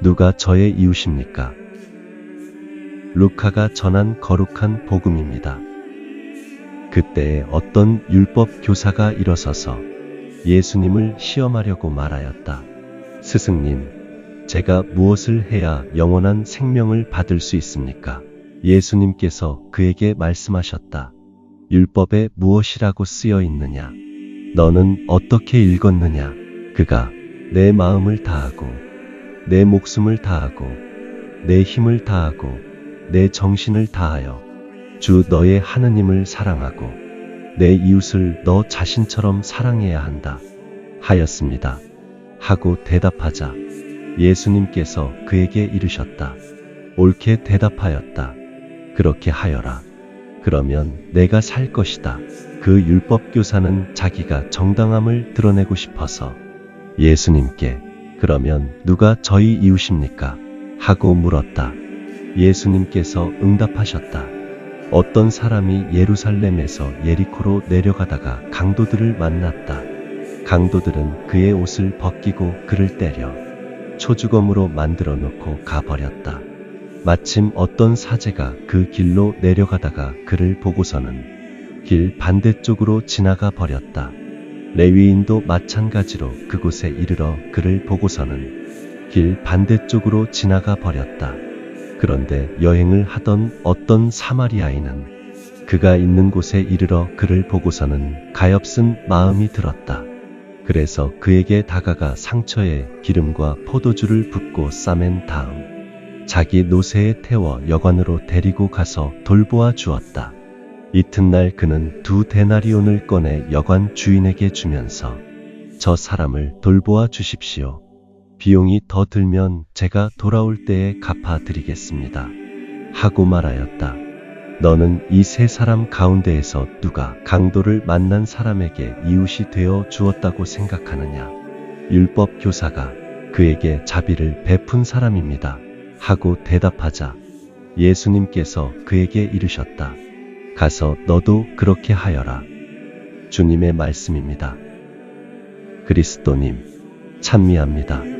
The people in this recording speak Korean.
누가 저의 이웃입니까? 루카가 전한 거룩한 복음입니다. 그때에 어떤 율법 교사가 일어서서 예수님을 시험하려고 말하였다. 스승님, 제가 무엇을 해야 영원한 생명을 받을 수 있습니까? 예수님께서 그에게 말씀하셨다. 율법에 무엇이라고 쓰여 있느냐? 너는 어떻게 읽었느냐? 그가 내 마음을 다하고 내 목숨을 다하고 내 힘을 다하고 내 정신을 다하여 주 너의 하느님을 사랑하고 내 이웃을 너 자신처럼 사랑해야 한다 하였습니다. 하고 대답하자 예수님께서 그에게 이르셨다. 옳게 대답하였다. 그렇게 하여라. 그러면 내가 살 것이다. 그 율법 교사는 자기가 정당함을 드러내고 싶어서 예수님께 그러면 누가 저희 이웃입니까? 하고 물었다. 예수님께서 응답하셨다. 어떤 사람이 예루살렘에서 예리코로 내려가다가 강도들을 만났다. 강도들은 그의 옷을 벗기고 그를 때려 초주검으로 만들어 놓고 가버렸다. 마침 어떤 사제가 그 길로 내려가다가 그를 보고서는 길 반대쪽으로 지나가 버렸다. 레위인도 마찬가지로 그곳에 이르러 그를 보고서는 길 반대쪽으로 지나가 버렸다. 그런데 여행을 하던 어떤 사마리아인은 그가 있는 곳에 이르러 그를 보고서는 가엾은 마음이 들었다. 그래서 그에게 다가가 상처에 기름과 포도주를 붓고 싸맨 다음 자기 노새에 태워 여관으로 데리고 가서 돌보아 주었다. 이튿날 그는 두 데나리온을 꺼내 여관 주인에게 주면서 저 사람을 돌보아 주십시오. 비용이 더 들면 제가 돌아올 때에 갚아 드리겠습니다. 하고 말하였다. 너는 이 세 사람 가운데에서 누가 강도를 만난 사람에게 이웃이 되어 주었다고 생각하느냐? 율법 교사가 그에게 자비를 베푼 사람입니다. 하고 대답하자 예수님께서 그에게 이르셨다. 가서 너도 그렇게 하여라. 주님의 말씀입니다. 그리스도님, 찬미합니다.